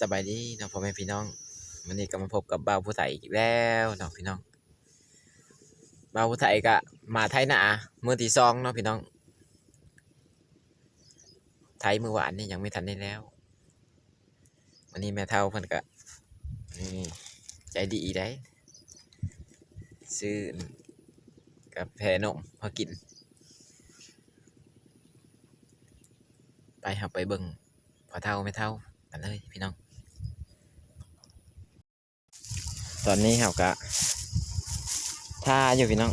สบายดีเนาะพ่อแม่พี่น้องวันนี้ก็มาพบกับบ่าวผู้ไทยอีกแล้วเนาะพี่น้องบ่าวผู้ไทยก็มาไทยหนาเมื่อที่สองเนาะพี่น้อง ไทยเมื่อวานนี่ยังไม่ทันได้แล้ว วันนี้แม่เท่าเพิ่นก็นี่ใจดีได้ซื้อกาแฟนมมากิน ไปหับไปเบิ่งพอเท่าไม่เท่ากันเลยพี่น้อง ตอนนี้เขากะท่าอยู่พี่น้อง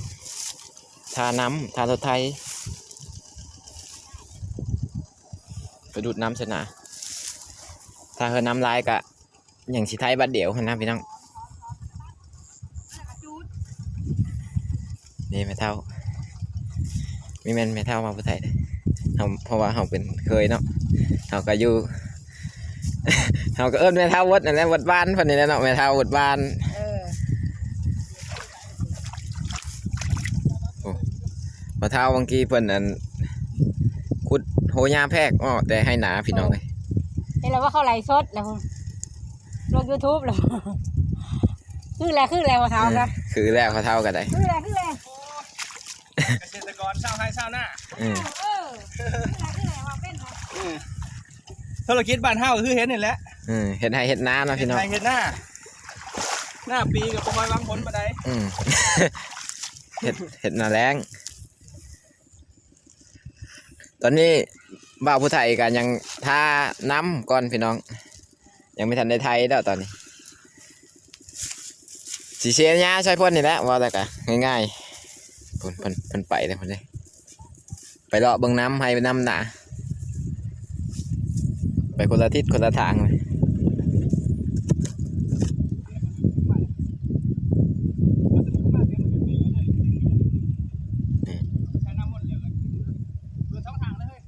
ท่าน้ำท่ารถไทยไปดูดน้ำชนะถ้าเฮอน้ำลายกะอย่างสีไทยบัดเดี่ยวนะพี่น้องนี่ไม่เท่ามีแมนไม่เท่ามาผู้ไทยเด้อเราเพราะว่าเราเป็นเคยเนาะเราก็อยู่เราก็เอิ้นแม่เท่าวัดนั่นแหละวัดบ้านเพิ่นนี่แหละเนาะแม่เท่าวัดบ้าน เออพอเท่าบางทีเพิ่นนั่นขุดโหยาแพรกอ้อแต่ให้หนาพี่น้องเลยเห็นแล้วว่าเขาไลฟ์สดแล้วลงยูทูบแล้วคืออะไรคืออะไรวะเท้ากันคือแล้วเขาเท่ากันได้คืออะไรคืออะไรเกษตรกรชาวไร่ชาวนาอืมเออคืออะไรคืออะไรว่าเป็นไงธุรกิจบ้านเฮาก็คือเห็นนี่แหละอืมเฮ็ดให้เฮ็ดนาเนาะพี่น้อง ไทยเห็นหน้า หน้าปีกับปคอยหวางผลปานใดอืมเฮ็ดเฮ็ดนาแรง ตอนนี้บ่าวผู้ไทยกันยังท่าน้ำก่อนพี่น้อง ยังไม่ทันได้ไทยแล้วตอนนี้สีเชียร์ยาช่วยพ่นนี่แหละว่าแต่กะง่ายๆพ่นพ่นพ่นไปเลยพ่นเลยไปเลาะเบิ่งน้ำให้ไปน้ำหนาไปคนละทิศคนละทางเลย ใช้น้ำมนต์เดียวกันเปิดช่องทางเลยเฮ้ย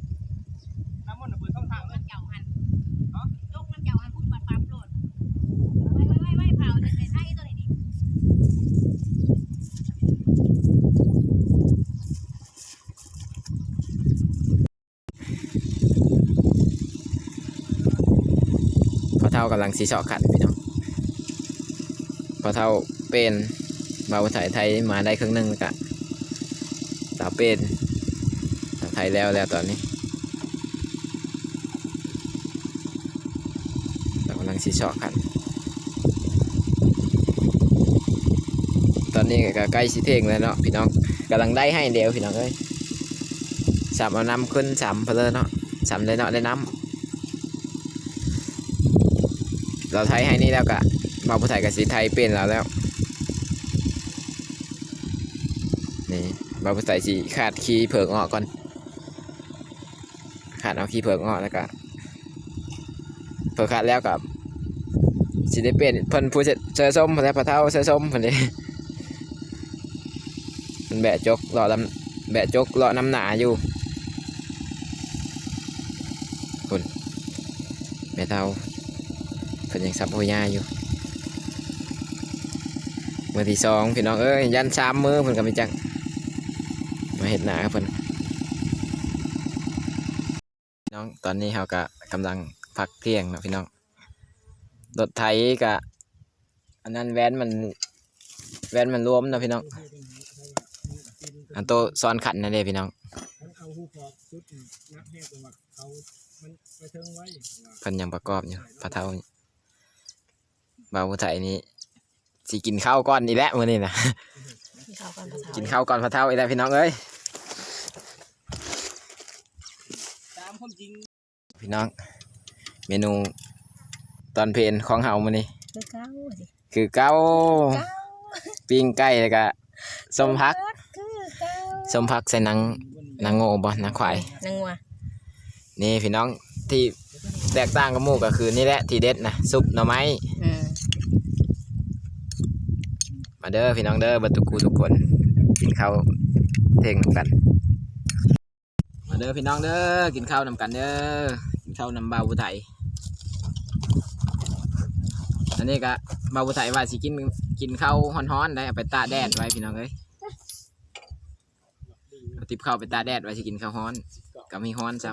น้ำมนต์น่ะเปิดช่องทางเลย เจ้าหันลูกมันเจ้าหันพูดปัดปั๊บโหลดไว้ไว้ไว้ไว้เผาในไทยตัวไหนดิ พอเท่ากำลังสีเสาะขัดพี่น้องพอเท่าเป็นบาวไทยไทยมาได้ครึ่งหนึงแล้วกะสาวเป็นสาวไทยแล้วแล้วตอนนี้เรากำลังสีเสาะขัดตอนนี้ก็ใกล้สิเทงแล้วเนาะพี่น้องกำลังได้ให้เดียวพี่น้องเอ้ยสามเอาน้ำขึ้นสามเพลอเนาะสามได้เนาะได้น้ำ เราไทยให้นี่แล้วกะมาผู้ไทยกับสีไทยเป็นแล้วแล้วนี่บาผู้ไทยสีขาดขี้เผือกออกก่อนขาดเอาขี้เผือกออกแล้วก็เผือกขาดแล้วกับสีได้เป็นเพิ่นผู้เสอส้มแล้วพระเท่าเสอส้มเพิ่นเลยมันแบะจกเลาะลำแบะจกเลาะน้ำหนาอยู่คุณแม่เท่า เพิ่นยังซับโฮยาอยู่มือที่สองพี่น้องเอ้ยยันสามมือเพิ่นก็ไม่จักมาเห็ดหนาเพิ่นพี่น้องตอนนี้เขาก็กำลังพักเที่ยงนะพี่น้องรถไถก็อันนั้นแวนมันแวนมันรวมนะพี่น้อง อันโตซ้อนขันนั่นเด้พี่น้องเอาหูพอกชุดนักแห้งตัวว่าเขามันไปเทิงไว้เพิ่นยังประกอบอยู่พระเท่านี่ บ่าวผู้ไทยนี้สิกินข้าวก้อนนี่แหละมื้อนี้นะเขากันภาษากินข้าวก่อนพระเท่าอีกแล้วพี่น้องเอ้ย ตามความจริงพี่น้อง เมนูตอนเพลนของเฮามื้อนี้ คือเก้าสิคือเก้าเก้าปิ้งไก่แล้วก็ส้มพักคือเก้าส้มพักใส่หนังหนังโง่บ่หนังควาย นางวัวนี่พี่น้องที่แตกต่างกับหมู่ก็คือนี่แหละที่เด็ดนะซุปหน่อไม้อืม มาเด้อพี่น้องเด้อบัดทุกคูทุกคนกินข้าวเท่งนำกัน มาเด้อพี่น้องเด้อกินข้าวนำกันเด้อกินข้าวนำบาวบุไทยอันนี้ก็บาวบุไทยว่าสิกินกินข้าวฮ้อนๆได้เอาไปตาแดดไว้พี่น้องเอ้ยเอาติบข้าวไปตาแดดไว้สิกินข้าวฮ้อนก็มีฮ้อนซ้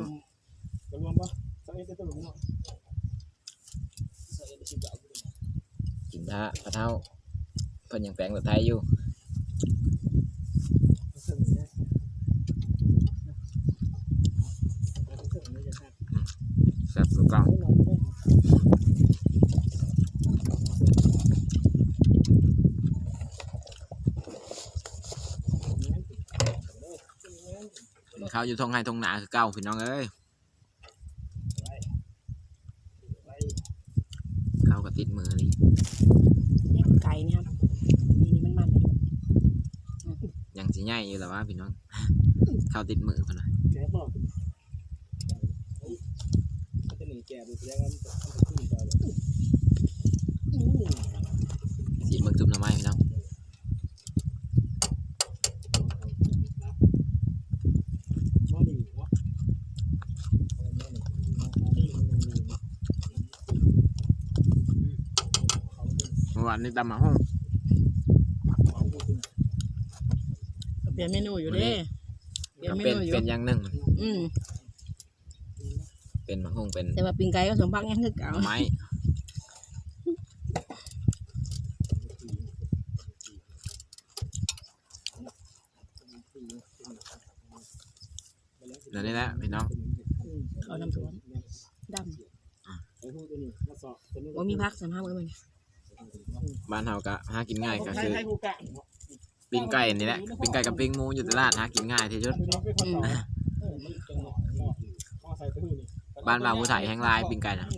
กระรวมปะสักนิดจะตลกเนะกินท่าพระเท่า เพิ่นยังแปลงรถไทยอยู่แซ่บสุดกล่องกินข้าวอยู่ทงไห้ทงหนาคือเก่าพี่น้องเอ้ยข้าวก็ติดมือนี่ เนี่ยไก่เนี่ยครับนี่นี่มันมัน ยังสิใหญ่อยู่แล้วว่าพี่น้องข้าวติดมือพุ่นน่ะแกบอกจะหนีแกดูแสดงว่ามันจะขึ้นไปเลยสีเบิ่งจุ่มหน่อไม้พี่น้องบ่ดีวะเมื่อวานนี้ตำมาห้อง เป ลี่ยนเมนูอยู่เด้เปลี่ยนก็เมเป็นนูอยู่เป็นอย่างหนึ่งอืมเป็นมะฮุ่งเป็นแต่ว่าปิงไก่ก็สมพักยังคือหเก่าน่อไม้เดี๋ยวนี้แหละพี่น้องเขาน้ำท่วมดำว่ามีพักสามห้ามื้อมันบ้านเฮากะหากินง่ายก็ให้คือให้กูกะ ปิ้งไก่นี่แหละปิ้งไก่กับปิ้งหมูอยู่ตลาดหากินง่ายที่สุดอืมบ้านบางผู้ไทยแห้งลายปิ้งไก่นะ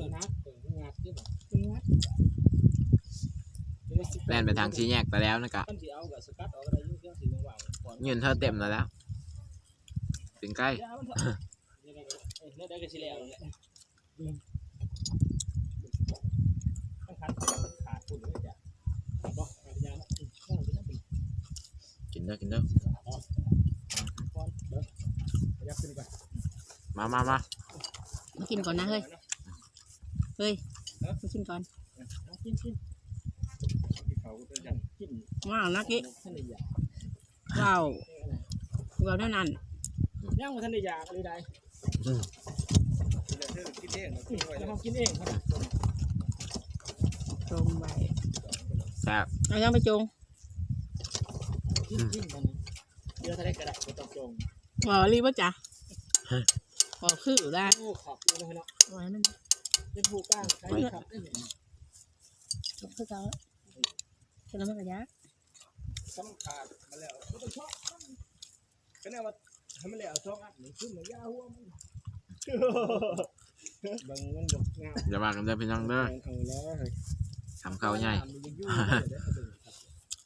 แล่นไปทางชี้แยกไปแล้วนะกะท่านสิเอากับสกัดเอาอะไรยุ่งเรื่องสีว่างๆก่อนเงินเธอเต็มแล้วแล้วปิ้งไก่เดี๋ยวมันเถอะเดี๋ยวได้เดี๋ยวได้ก็สิแล้วแหละมันขาดขาดฝุ่นเลยจ้ะบอกขาดยาเนาะอืมข้าวกินน้ำเป็น กินเด้อกินเด้อก้อนเด้อขยับขึ้นไปมามามามากินก่อนนะเฮ้ย เฮ้ย มากินก่อนเอากินกินกินเขาก็จะกินว้าวนักกี้ท่านได้ยาว้าวว้าวนั่นนั่นย่างมาท่านได้ยาอะไรได้กินเองแล้วเขากินเองครับตรงไปแซ่บเอายังไปจง กินกินกันเดี๋ยวถ้าได้กระดาษก็ต้องจงว้าวรีบป่ะจ๊ะว้าวคือได้โอ้ขอบคุณนะเนาะว้าวมันเป็นผู้ก้างใช้ครับจบคือเก่าคือแล้วมันกระยะต้องขาดมาแล้วก็ต้องชอบก็เนี่ยว่าทำมาแล้วชอบอัดนี่ขึ้นมายาหัวมันบางมันบอกงามอย่าว่ากันเด้อพี่น้องเด้อเอาแล้วเฮ้ยทำข้าวใหญ่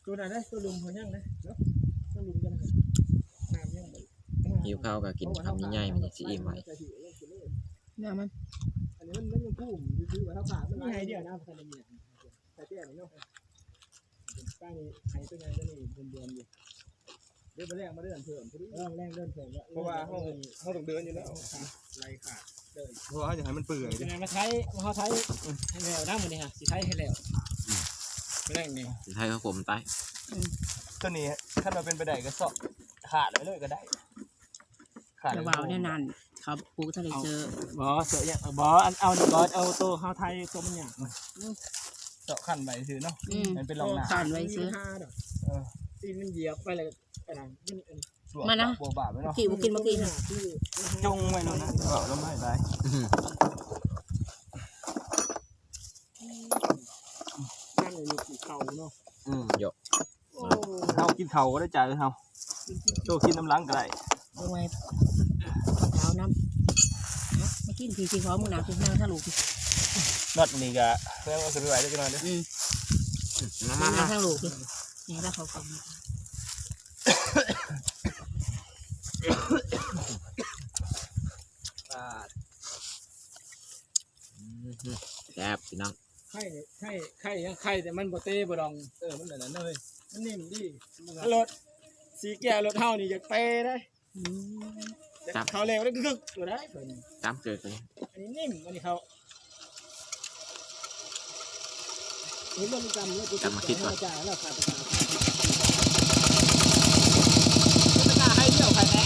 ตัวไหนได้ตัวลุมเขายังนะเนาะตัวลุมกันนะน้ำยังหิวข้าวก็กินคำใหญ่ๆมันจะสิอิ่มไว้เนี่ยมันอันนี้มันมันยังพุ่มคือว่าเท่าขาดมันไม่ให้เดียวนะพันธุ์นี้แต่เตี้ยนี่เนาะป้านี่ให้ตัวไงก็นี่เดือนๆอยู่เดือนแรกมาเดือนเพิ่มเริ่มแรกเดือนเพิ่มเพราะว่าห้องห้องต้องเดินอยู่แล้วไล่ขาดเพราะว่าอยากให้มันเปื่อยเป็นไงมาใช้มาเขาใช้ให้แล้วนะมันนี่ฮะสิใช้ให้แล้ว ไม่ได้นี่สิให้เขาผมตายตัวนี้ถ้าเราเป็นไปได้ก็สอบขาดเลยเลยก็ได้ ขาดจะว้าวเนี่ยนั่นเขาปลูกทะเลเจอบอเสืออย่างบอเอาดิบอเอาตัวเขาไทยตัวมันอย่างเจาะขั้นไปซื้อเนาะอืมมันเป็นรองน้สั่นไว้ซื้อำเออตีมันเหยียบไปเลยอะไรมันบวกมานะบวกบาปไว้เนาะกี่บุกินบุกินจงไว้เนาะนะเอาแล้วไม่ได้ นั่นเลยมีเข่าเนาะ อืม โอ้ เฮา กินเข่าวก็ได้จ่ายเลยเฮาโจกินน้ำล้างก็ได้เอาไว้เช้าน้ำเอามากินทีทีพร้อมมึงหนาคือนั่งถ้าลูกทีนอดนี่ก็เพื่อนว่าซื้อไว้ได้จังหน่อยเด้ออืมมามานั่มางถ้าลูกทีนี่แล้วเขาก็มาอ่าแซ่บพี่น้องไข่ไข่ไข่ยังไข่แต่มันบ่เต้บ่ดองเออมันแบบนั้นเลย มันนิ่มดิรถสีแก้วรถเฮานี่อยากเต้ได้อืมเขาเร็วได้กึกอยู่ได้ตามเกิดเลยอันนี้นิ่มอันนี้เขาเห็นมันจำแล้วกูจ่ายแล้วขาดขาดไม่กล้าให้เดี่ยวใครแน่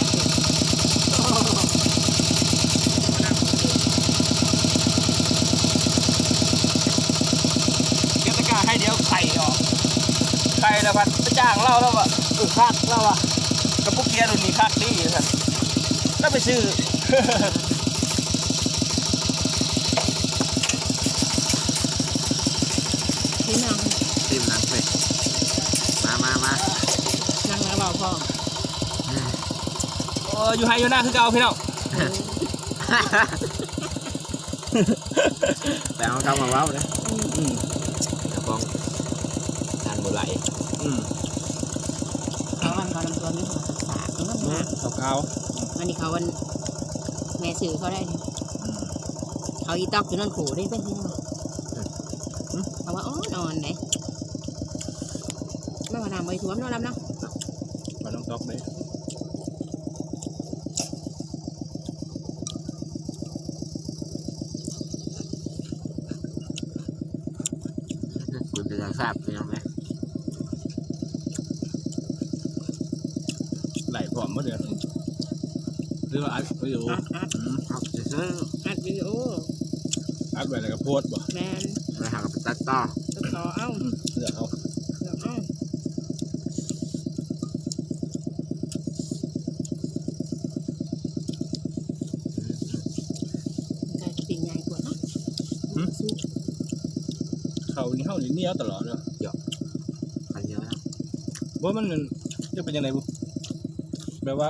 แล้วพัดไปจ้างเราแล้วอะเออคักเราอะกระปุกเกียร์รุ่นนี้คักดีท่านแล้วไปซื้อพี่น้องซิมนังเลยมามามานั่งแล้วเบาพ่อโอ้อยู่ไฮอยู่หน้าคือเก่าพี่น้องแต่เอาเข้ามาเว้าเลยอืมกระป๋องทานบุไหลอืมเขา วันก่อนลำตัวนี้สากมันหนักเก่าวขาวอันนี้เขาวันแม่สื่อเขาได้ เขาอีตอกอยู่นั่นขู่ได้เป็นที่นเขาว่าอ๋อนอนไหนไม่มานำไปถ่วมนอนลำเนาะมาต้องตอกเลย คุณเป็นทราบพี่น้องไหม ไหลพร้อมมาเดือนหรือว่าอัดวิดีโอ อัดอัด เอาจะซื้อ อัด วิดีโออัดไว้แล้วก็โพสต์บ่แมนไปหากับตัดต่อตัดต่อเอ้าเดี๋ยวเอาเดี๋ยวเอ้าได้ปิ่งใหญ่กว่าเนาะสู้เขานี่เข้านี่เหนียวตลอดเลยอันเดียวแล้วว่ามันมันจะเป็นยังไงบุแบบว่า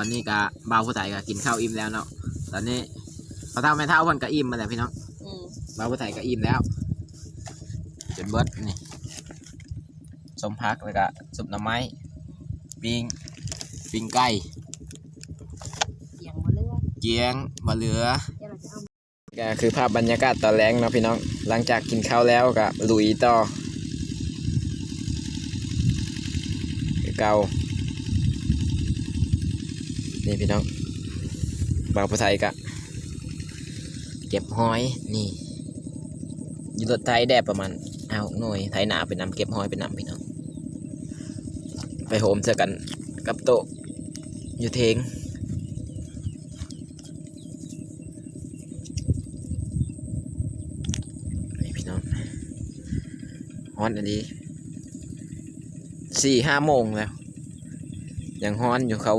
ตอนนี้กะบ่าวผู้ไทยก็กินข้าวอิ่มแล้วเนาะตอนนี้พอเท่าแม่เท่าเพิ่นก็อิ่มมาแล้วพี่น้องอืมบ่าวผู้ไทยก็อิ่มแล้วจนเบิดนี่สมพักแล้วก็สุปหน่อไม้ปิ้งปิ้งไก่อย่างมาเลือกเกียงบะเหลือ เดี๋ยวเราจะเอาก็คือภาพบรรยากาศตอนแรงเนาะพี่น้อง หลังจากกินข้าวแล้วก็ลุยต่อคือเก่า นี่พี่น้องบ่าวผู้ไทยก็เก็บหอยนี่อยู่รถไทยแดดประมาณเอาหน่วยไทยหนาไปนำเก็บหอยไปนำพี่น้องไปโฮมเจอกันกับโตอยู่เทงนี่พี่น้องฮอนอันนี้สี่ห้าโมงแล้วยังฮอนอยู่เขา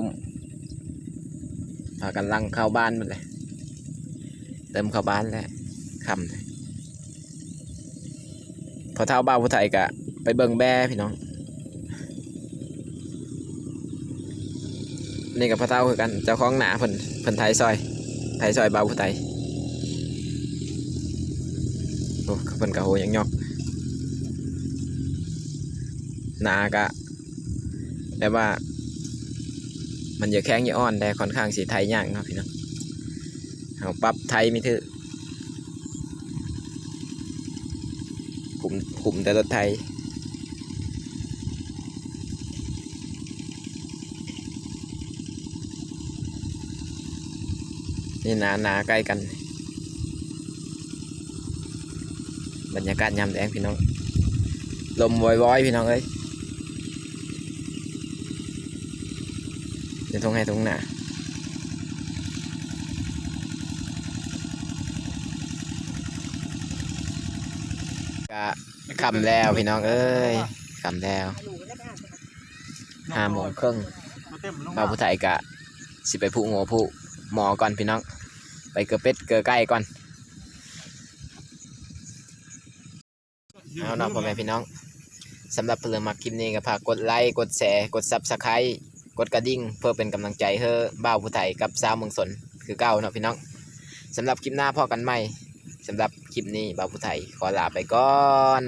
พากันลังเข้าบ้านหมันเลย เติมเข้าบ้านแล้วคำพอเท่าบ้าผู้ไทยกะ ไปเบิ่งแบ่พี่น้อง นี่กับพระเท่าคือกันเจ้าของหนาเพิ่นเพิ่นไทยซอย ไทยซอยบ้าผู้ไทยโอ้เพิ่นกะโหยังยอกหนากะแบบว่า มันอย่าแข็งอย่าอ่อนแต่ค่อนข้างสีไทยยากนะพี่น้องเอาปรับไทยไม่ถือขุมขุมแต่รถไทยนี่หนาหนาใกล้กัน บรรยากาศยามแดงพี่น้อง ลมวอยๆพี่น้องเอ้ย เดี๋ยวทงให้ทงหนาก็คำแล้วพี่น้องเอ้ยคำแล้วห้าโมงครึ่งเต็มลงบ่าวผู้ไทยกะสิไปผู้งัวผู้หมอก่อนพี่น้อง ไปเกลือเป็ดเกลือไก่ก่อนเอาเนาะพ่อแม่พี่น้องสำหรับเพื่อนมาคลิปนี้ก็ฝากกดไลค์กดแชร์กดซับสไครต์ กดกระดิ่งเพื่อเป็นกำลังใจให้บ่าวผู้ไทยกับสาวเมืองสนคือเก้าเนาะพี่น้องสำหรับคลิปหน้าพ่อกันใหม่สำหรับคลิปนี้บ่าวผู้ไทยขอลาไปก่อน